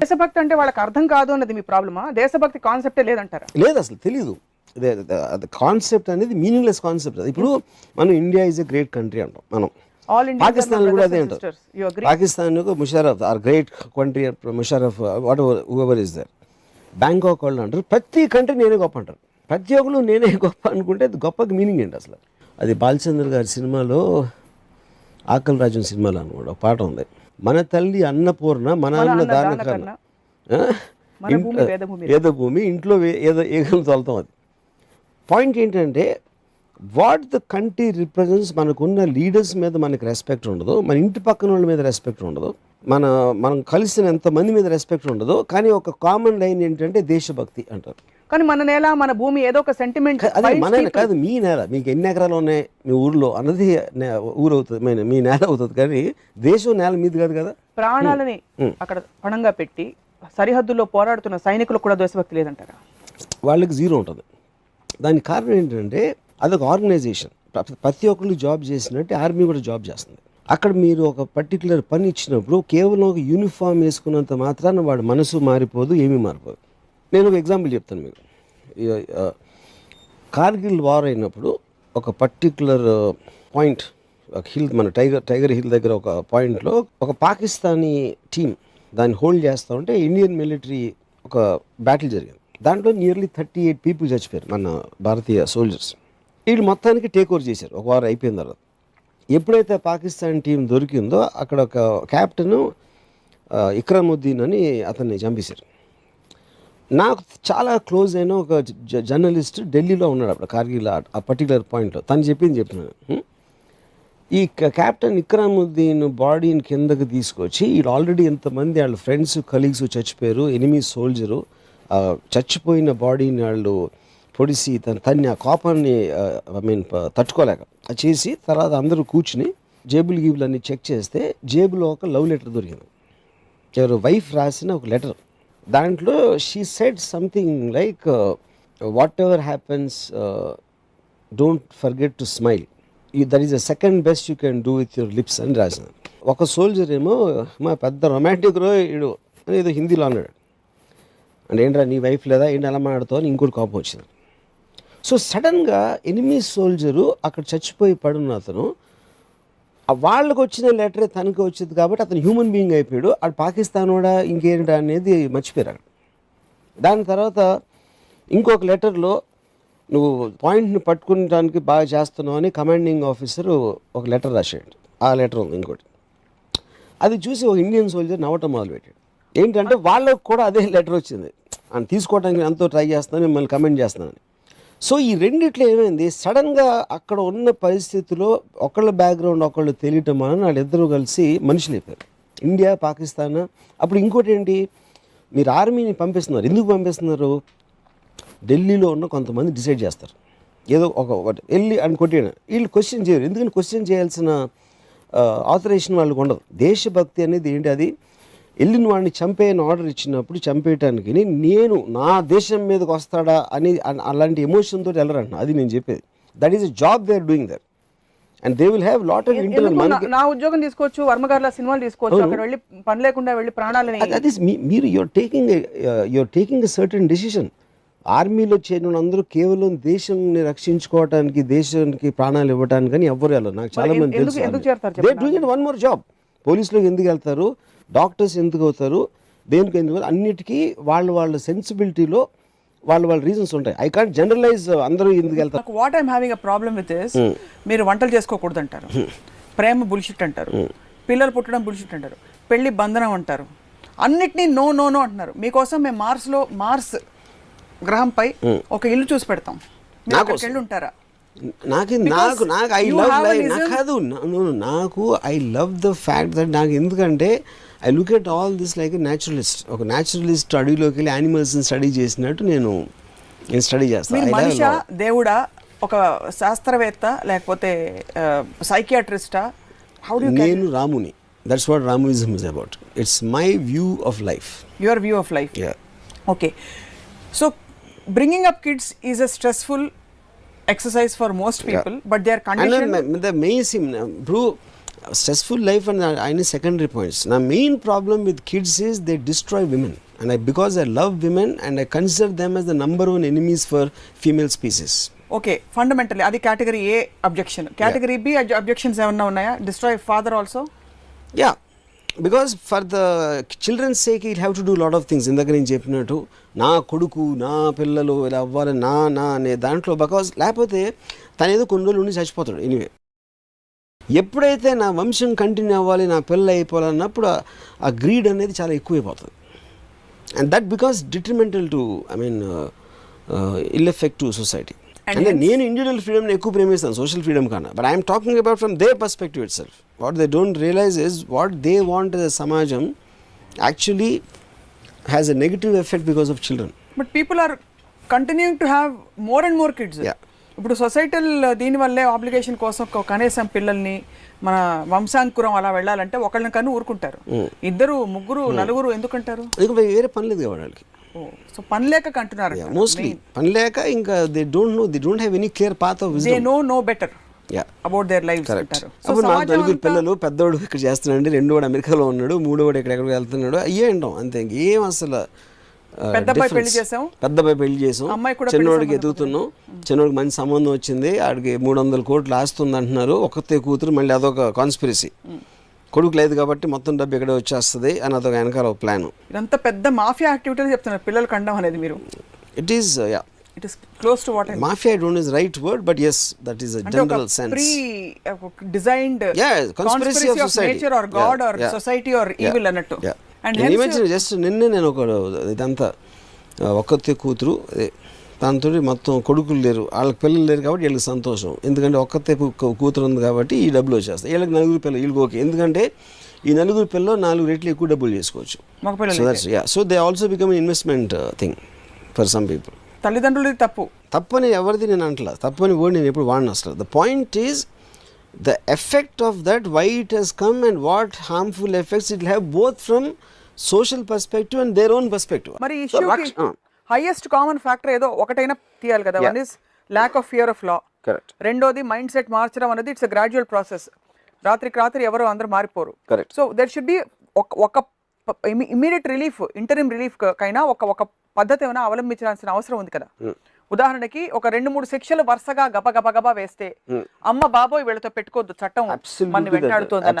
దేశభక్తి అంటే వాళ్ళకి అర్థం కాదు అన్నది మీ ప్రాబ్లమా దేశభక్తి కాన్సెప్టే లేదంటారా? లేదు అసలు తెలీదు. కాన్సెప్ట్ అనేది మీనింగ్లెస్ కాన్సెప్ట్ అది. ఇప్పుడు మనం India is a great country అంటాం మనం. పాకిస్తాన్ కూడా అదే అంటారు Pakistan Musharraf are great country Musharraf whatever ever is there Bangkok వాళ్ళు అంటారు ప్రతి కంట్రీ నేనే గొప్ప అంటారు. ప్రతి ఒక్కరు నేనే గొప్ప అనుకుంటే అది గొప్పకి మీనింగ్ ఏంటి అసలు? అది బాలచంద్ర గారి సినిమాలో ఆకలి రాజన్ సినిమాలో అనమాట ఒక పాట ఉంది. మన తల్లి అన్నపూర్ణ మన అన్న దాన కన్నా భూమి ఇంట్లో ఏదో ఏగలు తోలుతాం అది. పాయింట్ ఏంటంటే వాట్ ద కంట్రీ రిప్రజెంట్స్ మనకున్న లీడర్స్ మీద మనకి రెస్పెక్ట్ ఉండదు మన ఇంటి పక్కన వాళ్ళ మీద రెస్పెక్ట్ ఉండదు. మన మనం కలిసిన ఎంతమంది మీద రెస్పెక్ట్ ఉండదు కానీ ఒక కామన్ లైన్ ఏంటంటే దేశభక్తి అంటారు. కానీ మన నేల మన భూమి ఏదో ఒక సెంటిమెంట్ అదే మన కాదు మీ నేల. మీకు ఎన్ని ఎకరాలు ఉన్నాయి మీ ఊర్లో అన్నది ఊరు అవుతుంది మీ- నేల అవుతుంది కానీ దేశం నేల మీది కాదు కదా? ప్రాణాలని అక్కడ పణంగా పెట్టి సరిహద్దుల్లో పోరాడుతున్న సైనికులకు కూడా దేశభక్తి లేదంటారా? వాళ్ళకి జీరో ఉంటుంది. దానికి కారణం ఏంటంటే అదొక ఆర్గనైజేషన్ ప్ర- ప్రతి ఒక్కళ్ళు జాబ్ చేసినట్టు ఆర్మీ కూడా జాబ్ చేస్తుంది. అక్కడ మీరు ఒక పర్టికులర్ పని ఇచ్చినప్పుడు కేవలం ఒక యూనిఫామ్ వేసుకున్నంత మాత్రాన వాడు మనసు మారిపోదు ఏమీ మారిపోదు. నేను ఒక ఎగ్జాంపుల్ చెప్తాను మీకు. కార్గిల్ వార్ అయినప్పుడు ఒక పర్టికులర్ పాయింట్ ఒక హిల్ మన టైగర్ టైగర్ హిల్ దగ్గర ఒక పాయింట్లో ఒక పాకిస్తానీ టీం దాన్ని హోల్డ్ చేస్తూ ఉంటే ఇండియన్ మిలిటరీ ఒక బ్యాటిల్ జరిగింది. దాంట్లో నియర్లీ థర్టీ ఎయిట్ పీపుల్ చచ్చిపోయారు మన భారతీయ సోల్జర్స్ వీళ్ళు మొత్తానికి టేక్ ఓవర్ చేశారు. ఒక వారం అయిపోయిన తర్వాత. ఎప్పుడైతే పాకిస్తాన్ టీం దొరికిందో అక్కడ ఒక క్యాప్టెన్ ఇక్రముద్దీన్ అని అతన్ని చంపేశారు. నాకు చాలా క్లోజ్ అయిన ఒక జర్నలిస్ట్ ఢిల్లీలో ఉన్నాడు అప్పుడు కార్గిల్ ఆ- పర్టికులర్ పాయింట్లో. తను చెప్పింది చెప్తున్నాను. ఈ క- కెప్టెన్ ఇక్రాముద్దీన్ బాడీని కిందకి తీసుకొచ్చి వీళ్ళు ఆల్రెడీ ఎంతమంది వాళ్ళ ఫ్రెండ్స్ కలీగ్స్ చచ్చిపోయారు ఎనిమి సోల్జరు. చచ్చిపోయిన బాడీని వాళ్ళు పొడిసి తన తన్ని ఆ కోపాన్ని ఐ మీన్ తట్టుకోలేక చేసి తర్వాత అందరూ కూర్చుని జేబులు గీబులు అన్ని చెక్ చేస్తే జేబులో ఒక లవ్ లెటర్ దొరికింది. ఎవరు వైఫ్ రాసిన ఒక లెటర్. దాంట్లో she said something like whatever happens don't forget to smile. That is the second best you can do with your lips అని రాసిన. ఒక సోల్జర్ ఏమో మా పెద్ద రొమాంటిక్ రో ఇడు అని ఏదో హిందీలో అన్నాడు. అంటే ఏంట్రా నీ వైఫ్ లేదా? ఏంటి ఎలా మాట్లాడుతావు? అని ఇంకోటి కోపం వచ్చింది. సో సడన్గా ఎనిమీ సోల్జరు అక్కడ చచ్చిపోయి పడున్న అతను వాళ్ళకు వచ్చిన లెటరే తనకి వచ్చింది కాబట్టి అతను హ్యూమన్ బీయింగ్ అయిపోయాడు. అటు పాకిస్తాన్ కూడా ఇంకేంటి అనేది మర్చిపోయారు అక్కడ. దాని తర్వాత ఇంకొక లెటర్లో నువ్వు పాయింట్ని పట్టుకునడానికి బాగా చేస్తున్నావు అని కమాండింగ్ ఆఫీసర్ ఒక లెటర్ రాసాడు ఆ లెటర్ ఉంది ఇంకోటి. అది చూసి ఒక ఇండియన్ సోల్జర్ నవ్వటం మొదలుపెట్టాడు. ఏంటంటే వాళ్ళకు కూడా అదే లెటర్ వచ్చింది. అని తీసుకోవడానికి ఎంతో ట్రై చేస్తున్నాను మిమ్మల్ని కమెంట్ చేస్తున్నాను సో ఈ రెండిట్లో ఏమైంది? సడన్గా అక్కడ ఉన్న పరిస్థితిలో ఒకళ్ళ బ్యాక్గ్రౌండ్ ఒకళ్ళు తెలియటం వలన వాళ్ళిద్దరూ కలిసి మనుషులు అయిపోయారు. ఇండియా పాకిస్తాన్ అప్పుడు ఇంకోటి ఏంటి? మీరు ఆర్మీని పంపిస్తున్నారు. ఎందుకు పంపిస్తున్నారు? ఢిల్లీలో ఉన్న కొంతమంది డిసైడ్ చేస్తారు. ఏదో ఒక ఒకటి. వెళ్ళి అని కొట్టేయడం వీళ్ళు క్వశ్చన్ చేయరు. ఎందుకంటే క్వశ్చన్ చేయాల్సిన ఆథరైజేషన్ వాళ్ళకు ఉండదు. దేశభక్తి అనేది ఏంటి? అది వెళ్ళిన వాడిని చంపేయని ఆర్డర్ ఇచ్చినప్పుడు చంపేయటానికి నేను నా దేశం మీదకి వస్తాడా అని అలాంటి ఎమోషన్ తోటి వెళ్ళరంట. అది నేను చెప్పేది. That is job they are doing there and they will have lot of internal మనకి నా- ఉద్యోగం తీసుకోవచ్చు వర్మగారుల సినిమాలు తీసుకోవచ్చు అక్కడ వెళ్ళి పని లేకుండా వెళ్ళి ప్రాణాలని అది- అది మీ- మీరు your taking your taking a certain decision ఆర్మీలో చేరిన అందరూ కేవలం దేశాన్ని రక్షించుకోవడానికి దేశానికి ప్రాణాలు ఇవ్వడానికి అని ఎవ్వరు వెళ్ళరు. నాకు చాలా మంది తెలుసు ఎందుకు చేరతారు they doing it one more job పోలీసులోకి ఎందుకు వెళ్తారు? డాక్టర్స్ ఎందుకు అవుతారు? దేనికి ఎందుకు? అన్నిటికీ వాళ్ళ వాళ్ళ సెన్సిబిలిటీలో వాళ్ళ వాళ్ళ రీజన్స్ ఉంటాయి. ఐ కాంట్ జనరలైజ్ అందరూ ఎందుకు వెళ్తారు. What I'm having a problem with is మీరు వంటలు చేసుకోకూడదు అంటారు ప్రేమ బుల్షిట్ అంటారు. పిల్లలు పుట్టడం బుల్షిట్ అంటారు. పెళ్ళి బంధనం అంటారు. అన్నిటినీ నో నో నో అంటున్నారు. మీకోసం మేము మార్స్లో మార్స్ గ్రహంపై ఒక ఇల్లు చూసి పెడతాం. ఉంటారా? నాకు నాకు నాకు ఐ లవ్ లైఫ్ నాకు కాదు నాకు I love the fact that నాకు ఎందుకంటే I look at all this like naturalist ఒక న్యాచురలిస్ట్ అడవిలోకి వెళ్ళి యానిమల్స్ని స్టడీ చేసినట్టు నేను నేను స్టడీ చేస్తాను దేవుడా ఒక శాస్త్రవేత్త లేకపోతే సైకియాట్రిస్టా హౌ డు నేను రాముని. That's what Ramuism is about it's my view of life your view of life okay so bringing up kids is a stressful exercise for most people but they are condition the main sim ఇప్పుడు stressful life and అయిన secondary points నా main problem with kids is they destroy women and I because I love women and I consider them as the number one enemies for female species okay fundamentally అది category A objection category B objections ఏమన్నా ఉన్నాయా? Destroy father also yeah because for the children's sake it have to do lot of things ఇందాక నేను చెప్పినట్టు నా కొడుకు నా పిల్లలు ఇలా అవ్వాలి నా నా అనే దాంట్లో బికాస్ లేకపోతే తను ఏదో కొన్ని రోజులు ఉండి చచ్చిపోతాడు. ఎనీవే ఎప్పుడైతే నా వంశం కంటిన్యూ అవ్వాలి నా పిల్లలు అయిపోవాలన్నప్పుడు ఆ- గ్రీడ్ అనేది చాలా ఎక్కువైపోతుంది. And that because detrimental to I mean ill effect to society అంటే నేను ఇండివిజువల్ ఫ్రీడమ్ని ఎక్కువ ప్రేమిస్తాను సోషల్ ఫ్రీడమ్ కన్నా. But I'm talking about from they perspective itself what they don't realize is what they want సమాజం actually has a negative effect because of children but people are continuing to have more and more kids. ఇప్పుడు societal దీని వల్లే obligation కోసం కనీసం పిల్లల్ని మన వంశాంకురం అలా వెళ్ళాలంటే ఒకళ్ళని కన్నా ఊరుకుంటారు. ఇద్దరు ముగ్గురు నలుగురు ఎందుకంటారు? వేరే పని లేదు కదా వాళ్ళకి. సో పని లేక కంటున్నారు మోస్ట్లీ పని లేక ఇంకా they don't know they don't have any clear path of they know no better yeah about their life అప్పుడు నాకు నలుగురు పిల్లలు పెద్దోడు ఇక్కడ చేస్తున్నాడు రెండో వాడు అమెరికాలో ఉన్నాడు మూడో వాడు ఎక్కడెక్కడికి వెళ్తున్నాడు అయ్యే అంటాం అంతే ఇంకేం. అసలు ఆ, పెద్ద అబ్బాయి difference. పెళ్ళి చేసాం. పెద్ద అబ్బాయి పెళ్ళి చేసాం అమ్మాయి చిన్నోడికి ఎదుగుతున్నాం చిన్నోడికి మంచి సంబంధం వచ్చింది ఆడికి మూడు వందల కోట్లు ఆస్తుంది అంటున్నారు ఒక్కతే కూతురు మళ్ళీ అదొక కాన్స్పిరసీ కొడుకు లేదు కాబట్టి మొత్తం డబ్బు ఇక్కడే వచ్చేస్తుంది అని అదొక వెనకాల ప్లాన్. ఇదంతా పెద్ద మాఫియా యాక్టివిటీలు చెప్తున్నారు. పిల్లలు కండం అనేది మీరు. It is yeah it is close to what mafia don't is right word but yes that is a general sense pre designed Yeah, conspiracy of society. Nature or God or. Society are evil అన్నట్టు. And నేను imagine just నిన్నే నేను ఒక ఇదంతా ఆ, ఒక్కతే కూతురు దాంతో మొత్తం కొడుకులు లేరు. వాళ్ళకి పిల్లలు లేరు కాబట్టి వీళ్ళకి సంతోషం. ఎందుకంటే ఒక్కతే కూతురు ఉంది కాబట్టి ఈ డబ్బులు వచ్చేస్తాయి. వీళ్ళకి నలుగురు పిల్లలు వీళ్ళకి ఓకే. ఎందుకంటే ఈ నలుగురు పిల్లలు నాలుగు రెట్లు ఎక్కువ డబ్బులు చేసుకోవచ్చు. So yeah they also become investment thing for some people తల్లిదండ్రులది తప్పు. తప్పని ఎవరిది నేను అంటలా. తప్పని వర్డ్ నేను ఎప్పుడు వాడిన అసలు. The point is the effect of that why it has come and what harmful effects it have both from social perspective and their own perspective మరి హైయెస్ట్ కామన్ ఫ్యాక్టర్ ఏదో ఒకటైనా తీయాలి కదా. One is lack of fear of law correct రెండోది mind set మార్చడం అనేది it's gradual process రాత్రికి రాత్రి ఎవరు అందరూ మారిపోరు. Correct. So there should be ఒక ఒక ఇమీడియట్ రిలీఫ్ ఇంటరిమ్ రిలీఫ్ కైనా ఒక ఒక పద్ధతి ఏమైనా అవలంబించాల్సిన అవసరం ఉంది కదా. ఉదాహరణకి ఒక రెండు మూడు శిక్షలు వరుసగా గబ గబ గబ వేస్తే అమ్మ బాబోయ్ వీళ్ళతో పెట్టుకోవద్దు చట్టం మన వెంటాడుతోందన్న.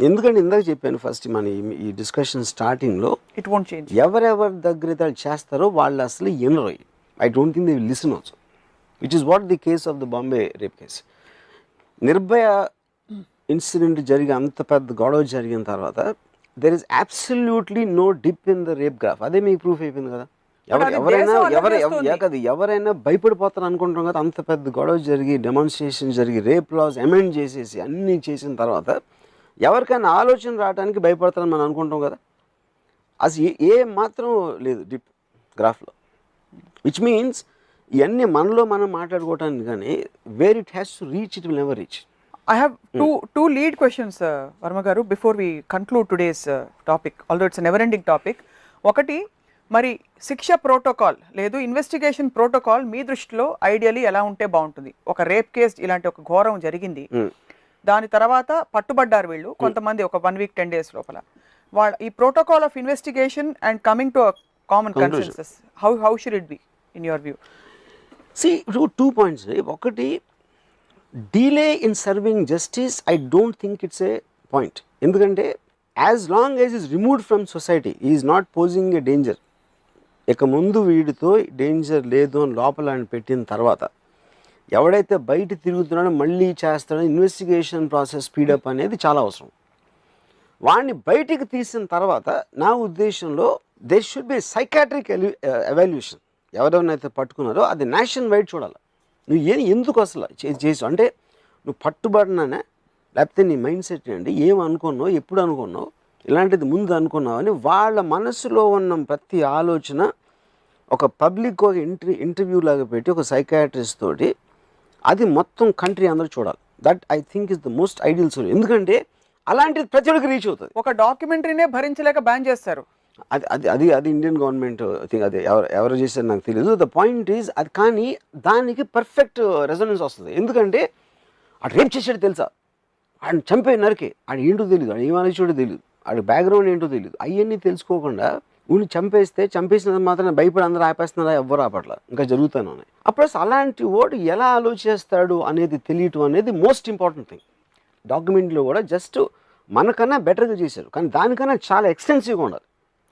ఎందుకంటే ఇందాక చెప్పాను ఫస్ట్ మన ఈ- డిస్కషన్ స్టార్టింగ్లో ఇట్ వోంట్ చేంజ్ ఎవరెవరి దగ్గర వాళ్ళు చేస్తారో వాళ్ళు అసలు ఎనరు I don't think they will listen also which is what the case of the Bombay rape case Nirbhaya incident జరిగి అంత పెద్ద గొడవ జరిగిన తర్వాత there is absolutely no dip in the rape graph అదే మీకు ప్రూఫ్ అయిపోయింది కదా. ఎవరు ఎవరైనా ఎవరు కదా ఎవరైనా భయపడిపోతారు అనుకుంటాం కదా అంత పెద్ద గొడవ జరిగి డెమాన్స్ట్రేషన్ జరిగి రేప్ లాస్ అమెండ్ చేసేసి అన్నీ చేసిన తర్వాత ఎవరికైనా ఆలోచన రావడానికి భయపడతారని మనం అనుకుంటాం కదా. అసలు ఏ- మాత్రం లేదు డిప్ గ్రాఫ్లో విచ్ మీన్స్ ఇవన్నీ మనలో మనం మాట్లాడుకోవటానికి కానీ where it has to reach it will never reach I have two two lead questions Varma గారు before we conclude today's topic although it's never ending topic ఒకటి మరి శిక్ష ప్రోటోకాల్ లేదు ఇన్వెస్టిగేషన్ ప్రోటోకాల్ మీ దృష్టిలో ఐడియలీ ఎలా ఉంటే బాగుంటుంది? ఒక రేప్ కేస్ ఇలాంటి ఒక ఘోరం జరిగింది. దాని తర్వాత పట్టుబడ్డారు వీళ్ళు కొంతమంది ఒక వన్ వీక్ టెన్ డేస్ లోపల. వాళ్ళ ఈ protocol of investigation and coming to common consensus how how should it be in your view see two points ఒకటి delay in serving justice I don't think it's a point ఎందుకంటే as long as is removed from society is not posing a danger ఇక ముందు వీడితో danger లేదు అని లోపల పెట్టిన తర్వాత ఎవడైతే బయట తిరుగుతున్నాడో మళ్ళీ చేస్తాడో ఇన్వెస్టిగేషన్ ప్రాసెస్ స్పీడప్ అనేది చాలా అవసరం. వాడిని బయటికి తీసిన తర్వాత నా ఉద్దేశంలో they should be psychiatric evaluation ఎవరెవరినైతే పట్టుకున్నారో అది నేషన్ వైడ్ చూడాలి. నువ్వు ఏం ఎందుకు అసలు చే- చేసావు? అంటే నువ్వు పట్టుబడినానే లేకపోతే నీ మైండ్ సెట్ ఏంటి? ఏం అనుకున్నావు? ఎప్పుడు అనుకున్నావు? ఇలాంటిది ముందు అనుకున్నావు అని వాళ్ళ మనసులో ఉన్న ప్రతి ఆలోచన ఒక పబ్లిక్ ఒక ఇంటర్వ్యూ ఇంటర్వ్యూ లాగా పెట్టి ఒక సైకాట్రిస్ట్ తోటి అది మొత్తం కంట్రీ అందరూ చూడాలి. That I think is the most ideal solution ఎందుకంటే అలాంటిది ప్రతి ఒక్కరికి రీచ్ అవుతుంది. ఒక డాక్యుమెంటరీనే భరించలేక బ్యాన్ చేస్తారు. అది అది అది అది ఇండియన్ గవర్నమెంట్ థింగ్ అది ఎవరు ఎవరు చేశారు నాకు తెలియదు ద పాయింట్ ఈజ్ అది కానీ దానికి పర్ఫెక్ట్ రెజొనెన్స్ వస్తుంది. ఎందుకంటే అటు రేప్ చేసాడు తెలుసా? ఆయన చంపే నరికే. ఆడు ఏంటో తెలియదు ఆడు ఏం ఆలోచించో తెలియదు ఆడు బ్యాక్గ్రౌండ్ ఏంటో తెలియదు అవన్నీ తెలుసుకోకుండా ఊరిని చంపేస్తే చంపేసినంత మాత్రం భయపడి అందరూ ఆపేస్తున్నారా? ఎవ్వరు ఆపట్ల. ఇంకా జరుగుతూనే ఉన్నాయి. అప్పుడు అలాంటి ఓడు ఎలా ఆలోచిస్తాడు అనేది తెలియటం అనేది మోస్ట్ ఇంపార్టెంట్ థింగ్ డాక్యుమెంట్లో కూడా జస్ట్ మనకన్నా బెటర్గా చేశారు. కానీ దానికన్నా చాలా ఎక్స్టెన్సివ్గా ఉండాలి.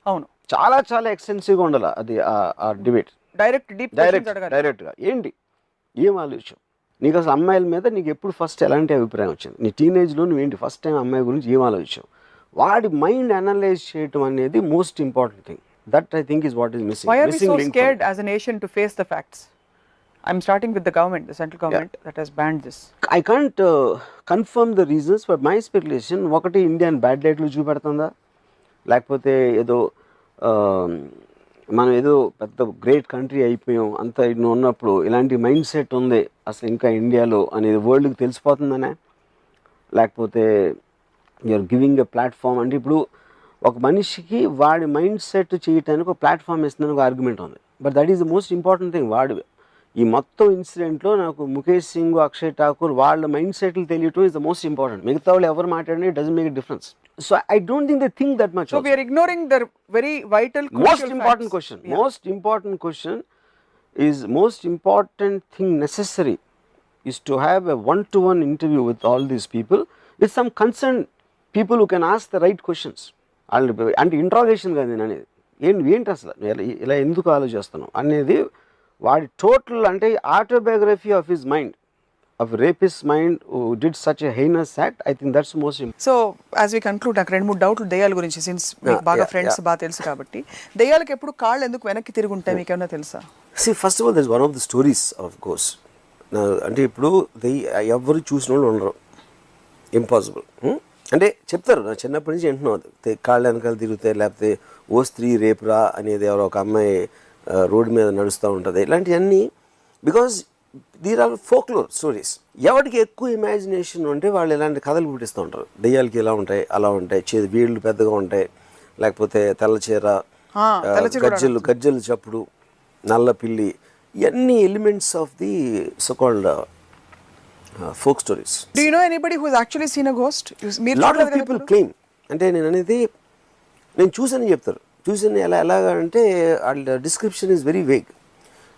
అవును. చాలా చాలా ఎక్స్టెన్సివ్గా ఉండాలి అది ఆ- డిబేట్ డైరెక్ట్ డీప్ డైరెక్ట్ డైరెక్ట్గా ఏంటి? ఏం ఆలోచన? నీకు అసలు అమ్మాయిల మీద నీకు ఎప్పుడు ఫస్ట్ ఎలాంటి అభిప్రాయం వచ్చింది? నీ టీనేజ్లో నువ్వేంటి ఫస్ట్ టైం అమ్మాయి గురించి ఏం ఆలోచించావు? వాడి మైండ్ అనలైజ్ చేయటం అనేది most important thing. That I think is what missing Why are we so missing scared as a nation to face the facts? I'm starting with the government, the central government that has banned this. I can't confirm the reasons but my speculation ఒకటి Indian bad లైట్లు చూపెడుతుందా? లేకపోతే ఏదో um, మనం ఏదో పెద్ద great country అయిపోయాం అంత ఇన్ని ఉన్నప్పుడు ఇలాంటి మైండ్ సెట్ ఉంది అసలు ఇంకా ఇండియాలో అనేది వరల్డ్కి తెలిసిపోతుందనే? లేకపోతే యూఆర్ గివింగ్ ఎ ప్లాట్ఫామ్ అంటే ఇప్పుడు ఒక మనిషికి వాడి మైండ్ సెట్ చేయటానికి ఒక ప్లాట్ఫామ్ ఇస్తుందని ఒక ఆర్గ్యుమెంట్ ఉంది. But that is the most important thing వాడు ఈ మొత్తం ఇన్సిడెంట్లో నాకు ముఖేష్ సింగ్ అక్షయ్ ఠాకూర్ వాళ్ళ మైండ్ సెట్లు తెలియటం ఇస్ ద మోస్ట్ ఇంపార్టెంట్ మిగతా వాళ్ళు ఎవరు మాట్లాడినా doesn't make difference so I don't think they think that much So we are ignoring the very vital, most crucial important facts. question most important question is most important thing necessary is to have a one to one interview with all these people people who can ask the right questions. వాళ్ళు అంటే interrogation కాదు నేను అనేది. ఏంటి ఏంటి అసలు? ఇలా ఎందుకు ఆలోచిస్తున్నావు? అనేది వాడి టోటల్ అంటే autobiography of his mind of rapist mind did such heinous act I think that's most so as we conclude నాకు రెండు మూడు డౌట్లు దయ్యాల గురించి సిన్స్ బాగా ఫ్రెండ్స్ బాగా తెలుసు కాబట్టి. దయ్యాలకు ఎప్పుడు కాళ్ళు ఎందుకు వెనక్కి తిరిగి ఉంటాయి మీకు ఏమైనా తెలుసా? See first of all thus one of the stories of course అంటే ఇప్పుడు దెయ్య ఎవరు చూసిన వాళ్ళు ఉండరు ఇంపాసిబుల్ అంటే చెప్తారు నా చిన్నప్పటి నుంచి వింటున్నాం కాళ్ళ వెనకాల తిరుగుతాయి లేకపోతే ఓ స్త్రీ రేపురా అనేది ఎవరో ఒక అమ్మాయి రోడ్డు మీద నడుస్తూ ఉంటుంది. ఇలాంటివన్నీ because there are folklore stories ఎవరికి ఎక్కువ ఇమాజినేషన్ ఉంటే వాళ్ళు ఇలాంటి కథలు పుట్టిస్తూ ఉంటారు. దెయ్యాలకి ఇలా ఉంటాయి అలా ఉంటాయి చే వీళ్ళు పెద్దగా ఉంటాయి లేకపోతే తెల్ల చీర ఆ, ఆ, తెల్ల చీర కూడా గజ్జలు గజ్జలు చప్పుడు నల్ల పిల్లి ఇవన్నీ elements of the so called folk stories do you know anybody who actually seen a ghost lot of people? Claim అంటే నేను అనేది నేను చూసాను చెప్తారు. చూసాను ఎలా అంటే వాళ్ళ డిస్క్రిప్షన్ ఈజ్ వెరీ వేగ్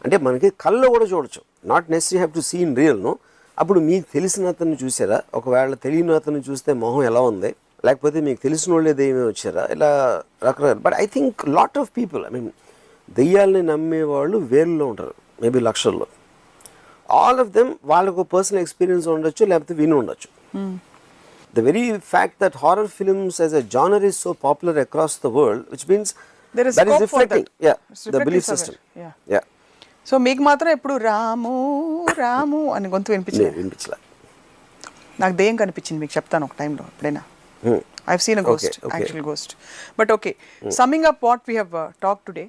అంటే మనకి కళ్ళు కూడా చూడొచ్చు. Not necessary have to seen real no అప్పుడు మీకు తెలిసిన అతన్ని చూసారా ఒకవేళ తెలియని అతన్ని చూస్తే మొహం ఎలా ఉంది? లేకపోతే మీకు తెలిసిన వాళ్ళే దెయ్యమే వచ్చారా? ఇలా రకరకాల but I think lot of people I mean దెయ్యాలని నమ్మేవాళ్ళు వేరులో ఉంటారు. మేబీ లక్షల్లో. ఆల్ ఆఫ్ దెమ్ వాళ్ళకు పర్సనల్ ఎక్స్పీరియన్స్ ఉండొచ్చు లేకపోతే విని ఉండొచ్చు the very fact that horror films as a genre is so popular across the world, which means There is that is scope for reflecting, that. yeah, It's the reflecting belief somewhere. system. Yeah. yeah. So మీకు మాత్రం ఎప్పుడు రాము రాము అని గొంతు వినిపించింది నేను వినిపించలే నాకు దెయ్యం కనిపించింది మీకు చెప్తాను ఒక టైంలో ఎప్పుడైనా Hmm. I've seen a ghost. Actual ghost but okay summing up what we have talk today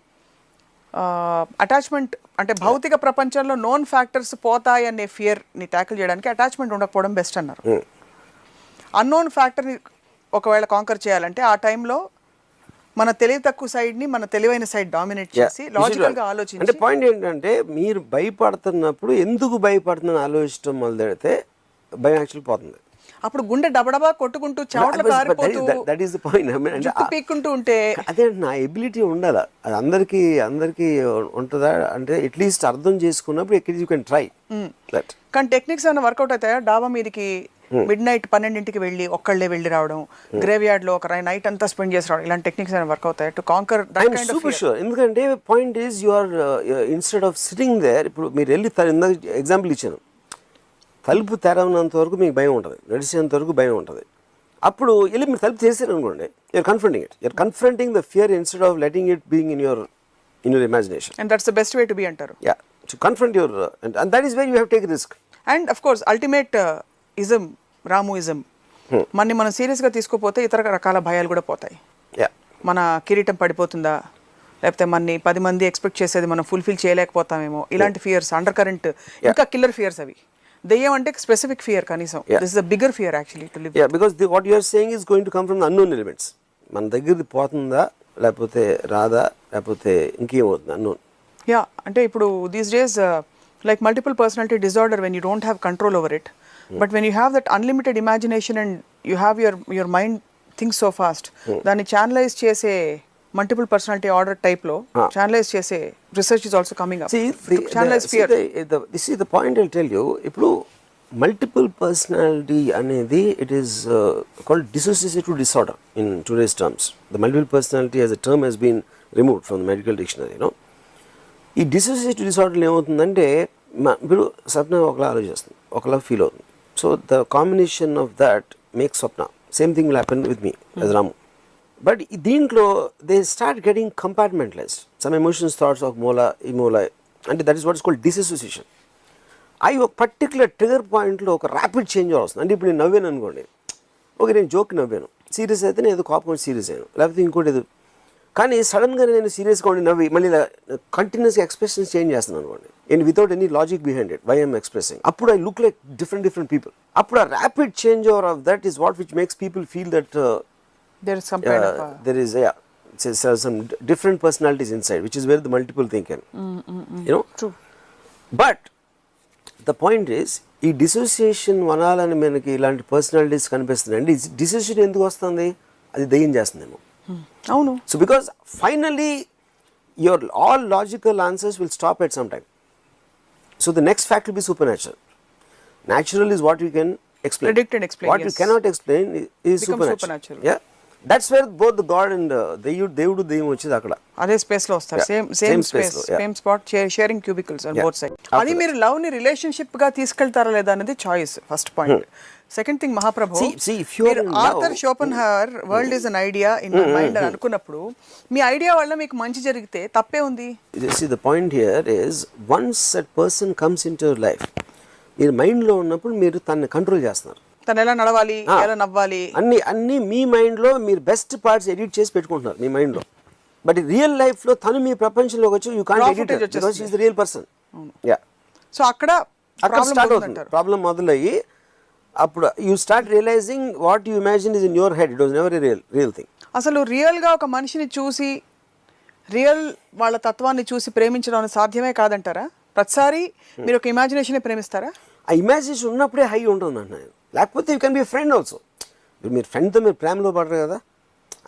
attachment అంటే భౌతిక ప్రపంచంలో నోన్ ఫ్యాక్టర్స్ పోతాయి అనే ఫియర్ని ట్యాకిల్ చేయడానికి అటాచ్మెంట్ ఉండకపోవడం బెస్ట్ అన్నారు Hmm. అన్నోన్ ఫ్యాక్టర్ని ఒకవేళ కాంకర్ చేయాలంటే ఆ టైంలో మన తెలివి తక్కువ సైడ్ని మన తెలివైన సైడ్ డామినేట్. చేసి లాజికల్గా అంటే ఆలోచించి పాయింట్ ఏంటంటే మీరు భయపడుతున్నప్పుడు ఎందుకు భయపడుతుందని ఆలోచించడం మొదలెడితే భయం యాక్చువల్ పోతుంది అప్పుడు గుండె డబడబా కొట్టుకుంటూ చెమటలు కారిపోతూ దట్ ఈస్ ద పాయింట్ పీక్కుంటూ ఉంటే అదే నా ఎబిలిటీ ఉండాలా? అది అందరికీ అందరికీ ఉంటుందా? అంటే అట్లీస్ట్ అర్థం చేసుకున్నప్పుడు ఎక్కడ యూ కెన్ ట్రై కానీ టెక్నిక్స్ ఏమైనా వర్కౌట్ అవుతాయా? డాబా మీదకి మిడ్ నైట్ పన్నెండింటికి వెళ్ళి ఒక్కళ్ళే వెళ్ళి రావడం గ్రేవ్ యార్డ్లో ఒక నైట్ అంతా స్పెండ్ చేసి రావడం ఇలాంటి టెక్నిక్స్ ఏమైనా వర్క్ అవుతాయి? టు కాంకర్ సూపర్ షూర్ ఎందుకంటే point is you are instead of sitting there ఇప్పుడు మీరు వెళ్ళి ఇందాక ఎగ్జాంపుల్ ఇచ్చాను. తలుపు తెరవనంత వరకు మీకు భయం ఉంటుంది. నడిచేంత వరకు భయం ఉంటుంది. అప్పుడు వెళ్ళి మీరు తలుపు చేశారు అనుకోండి you're confronting it you're confronting the fear instead of letting it being in your in your imagination and that's the best way to be అంటారు yeah to confront your and that is where you have take risk and of course ultimate ism Ramu ism మనని మనం సీరియస్గా తీసుకోపోతే ఇతర రకాల భయాలు కూడా పోతాయి. Yeah మన కిరీటం పడిపోతుందా? లేకపోతే మనని పది మంది ఎక్స్పెక్ట్ చేసేది మనం ఫుల్ఫిల్ చేయలేకపోతామేమో? ఇలాంటి ఫియర్స్ అండర్ కరెంట్ ఇంకా కిల్లర్ ఫియర్స్ అవి. దెయ్యం అంటే స్పెసిఫిక్ ఫియర్ కనీసం. This is bigger fear actually to live yeah because the what you're saying is going to come from unknown elements మన దగ్గరది పోతుందా లేకపోతే రాదా లేకపోతే ఇంకేమవుతుంది అన్నోన్ యా అంటే ఇప్పుడు these days like multiple personality disorder when you don't have control over it but when you have that unlimited imagination and you have your your mind think so fast దాన్ని channelise చేసే multiple personality order టైప్లో channelise చేసే research is also coming up channelise fear this is the point I'll tell you. ఇప్పుడు multiple personality అనేది it is called dissociative disorder in today's terms the multiple personality as a term has been removed from the medical dictionary no ఈ dissociative disorder ఏమవుతుందంటే ఇప్పుడు స్వప్న ఒకలా ఆలోచిస్తుంది ఒకలా feel అవుతుంది. So the combination of that make Swapna. Same thing will happen with me as Ramu but దీంట్లో they start getting కంపార్ట్మెంట్లెస్ some emotions thoughts of మూల ఈ మూల అంటే that is what is called dissociation అవి ఒక పర్టికులర్ ట్రిగర్ పాయింట్లో ఒక rapid change వస్తుంది. అంటే ఇప్పుడు నేను నవ్వాను అనుకోండి. ఓకే నేను జోక్ నవ్వాను. సీరియస్ అయితే నేను ఏదో కోపం సీరియస్ అయ్యాను. లేకపోతే ఇంకోటి ఏదో. కానీ సడన్గా నేను సీరియస్గా ఉండి నవ్వి మళ్ళీ కంటిన్యూస్గా ఎక్స్ప్రెషన్స్ చేంజ్ చేస్తున్నాను అనుకోండి. And without any logic behind it why I'm expressing అప్పుడు I look like different different people అప్పుడు ఆ rapid change over of that is what which makes people feel that there is some kind of uh, there is yeah uh, some different personalities inside which is where the multiple thing can you know true but the point is ఈ dissociation వనాలని మనకి ఇలాంటి personalities కనిపిస్తున్నాయండి dissociation ఎందుకు వస్తుంది అది దయ్యం చేస్తుందేమో అవును so because finally your all logical answers will stop at some time so the next fact will be supernatural natural is what you can explain Predict and explain, what you yes. cannot explain both the god and uh, దెయ్యుడు దేవుడు దెయ్యం వచ్చేది అక్కడ అదే స్పేస్లో వస్తారు. Same Same same space space. Same spot sharing cubicles on. Both side అది మీరు లవ్ని రిలేషన్షిప్గా తీసుకెళ్తారా లేదా అనేది choice first point second thing Mahaprabhu. Arthur Schopenhauer world is an idea in my mind అని అనుకున్నప్పుడు మీ ఐడియా వల్ల మీకు మంచి జరిగితే తప్పే ఉంది You see, the point here is once that person comes into your life, మీరు మైండ్లో ఉన్నప్పుడు మీరు తనని కంట్రోల్ చేస్తున్నారు తను ఎలా నడవాలి. ఎలా నవ్వాలి? అన్ని అన్ని మీ మైండ్లో మీరు బెస్ట్ పార్ట్స్ ఎడిట్ చేసి పెట్టుకుంటున్నారు మీ మైండ్లో. బట్ రియల్ లైఫ్లో తను మీ ప్రపంచంలోకి వచ్చి you can't edit the real person yeah so అక్కడ అక్కడ స్టార్ట్ అవుతుంది. ప్రాబ్లం మొదలయ్యి అప్పుడు you start realising what you imagine is in your head it was never real real thing అసలు రియల్గా ఒక మనిషిని చూసి రియల్ వాళ్ళ తత్వాన్ని చూసి ప్రేమించడం సాధ్యమే కాదంటారా? ప్రతిసారి Hmm. మీరు ఒక ఇమాజినేషన్ ప్రేమిస్తారా? ఆ ఇమాజినేషన్ ఉన్నప్పుడే హై ఉంటుంది అంటున్నాను నేను లేకపోతే you can be friend also ఇప్పుడు మీరు ఫ్రెండ్తో మీరు ప్రేమలో పడరు కదా.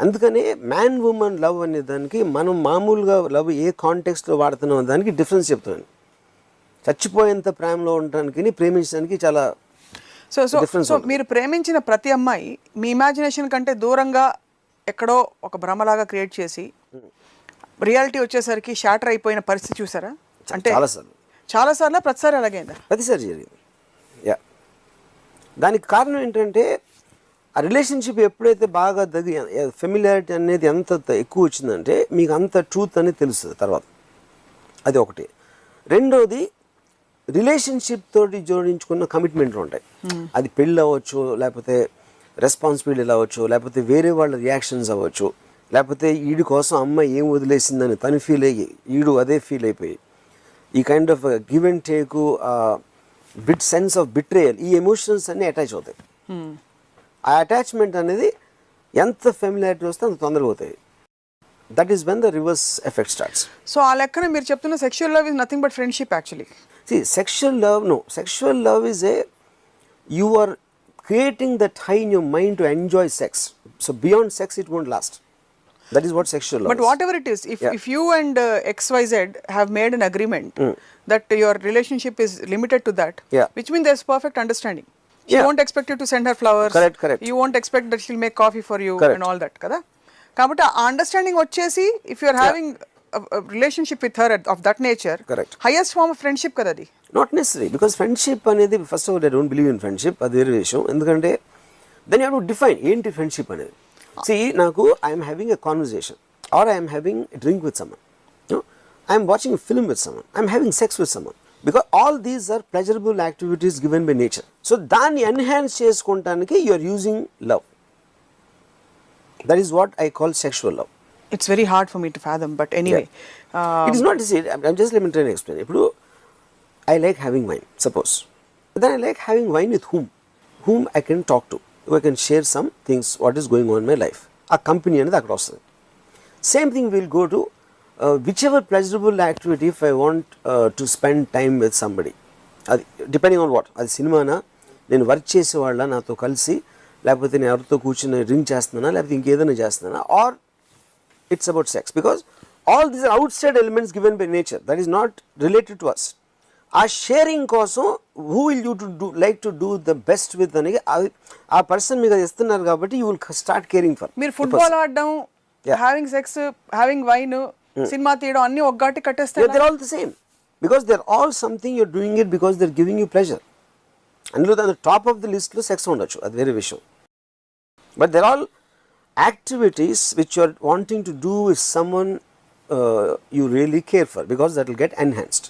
అందుకనే మ్యాన్ ఉమెన్ లవ్ అనే దానికి మనం మామూలుగా లవ్ ఏ కాంటెక్స్ట్లో వాడుతున్నాం దానికి డిఫరెన్స్ చెప్తున్నాను. చచ్చిపోయేంత ప్రేమలో ఉండడానికి ప్రేమించడానికి చాలా సో సో సో. మీరు ప్రేమించిన ప్రతి అమ్మాయి మీ ఇమాజినేషన్ కంటే దూరంగా ఎక్కడో ఒక భ్రమలాగా క్రియేట్ చేసి రియాలిటీ వచ్చేసరికి షాటర్ అయిపోయిన పరిస్థితి చూసారా? అంటే చాలాసార్లు చాలా సార్లు ప్రతిసారి అలాగైందా ప్రతిసారి జరిగింది. దానికి కారణం ఏంటంటే ఆ రిలేషన్షిప్ ఎప్పుడైతే బాగా దగ్గర ఫెమిలియారిటీ అనేది ఎంత ఎక్కువ వచ్చిందంటే మీకు అంత ట్రూత్ అనేది తెలుస్తుంది తర్వాత. అది ఒకటి. రెండోది రిలేషన్షిప్ తోటి జోడించుకున్న కమిట్మెంట్లు ఉంటాయి. అది పెళ్ళి అవ్వచ్చు లేకపోతే రెస్పాన్సిబిలిటీ అవ్వచ్చు లేకపోతే వేరే వాళ్ళ రియాక్షన్స్ అవ్వచ్చు లేకపోతే ఈడి కోసం అమ్మ ఏం వదిలేసిందని తను ఫీల్ అయ్యి ఈడు అదే ఫీల్ అయిపోయి ఈ kind of give and take bit sense of betrayal ఈ ఎమోషన్స్ అన్నీ అటాచ్ అవుతాయి ఆ అటాచ్మెంట్ అనేది ఎంత ఫెమిలియారిటీ వస్తే అంత తొందరగా అవుతాయి that is when the reverse effect starts so ఆ లెక్కన మీరు చెప్తున్న sexual love is nothing but friendship actually See, sexual love, no. Sexual love is a, you are creating that high in your mind to enjoy sex. So beyond sex, it won't last. That is what sexual love But is. whatever it is, if, Yeah. if you and uh, XYZ have made an agreement that your relationship is limited to that, Yeah. which means there's perfect understanding. She Yeah. won't expect you to send her flowers. Correct, correct. You won't expect that she'll make coffee for you Correct. and all that, కదా కాబట్టి ఆ understanding వచ్చేసి if you're having relationship with her of that nature Correct. Highest form of friendship కదా అది not necessary because friendship అనేది first of all I don't believe in friendship అది వేరే విషయం ఎందుకంటే దెన్ యూ టు డిఫైన్ ఏంటి friendship అనేది see నాకు I'm having a conversation or I'm having drink with someone I'm watching film with someone I'm having sex with someone because all these are pleasurable activities given by nature so దాన్ని enhance చేసుకోవటానికి you are using love that is what I call sexual love it's very hard for me to fathom but anyway it is not is I'm just let me train explain ఇప్పుడు I like having wine suppose then I like having wine with whom whom I can talk to I can share some things what is going on my life ఆ company అనేది అక్కడ వస్తుంది. Same thing will go to whichever pleasurable activity if I want to spend time with somebody అది depending on what అది సినిమానా? నేను work చేసేవాళ్ళ నాతో కలిసి లేకపోతే నేను ఎవరితో కూర్చుని రింగ్ చేస్తున్నానా? లేకపోతే ఇంకేదైనా చేస్తున్నానా? Or it's about sex because all these are outside elements given by nature that is not related to us ఆ షేరింగ్ కోసం who will you to do like to do the best with అని ఆ person మీకు అది ఇస్తున్నారు కాబట్టి you will start caring for మీరు football ఆడడం. Having sex having wine cinema తీయడం అన్ని ఒక్కటి కట్టేస్తే they're all the same. Because they're all something you're doing it because they're giving you pleasure. అందులో దాని టాప్ ఆఫ్ ది లిస్ట్లో సెక్స్ ఉండొచ్చు. అది వేరే విషయం. But there all activities which you're wanting to do with someone you really care for because that will get enhanced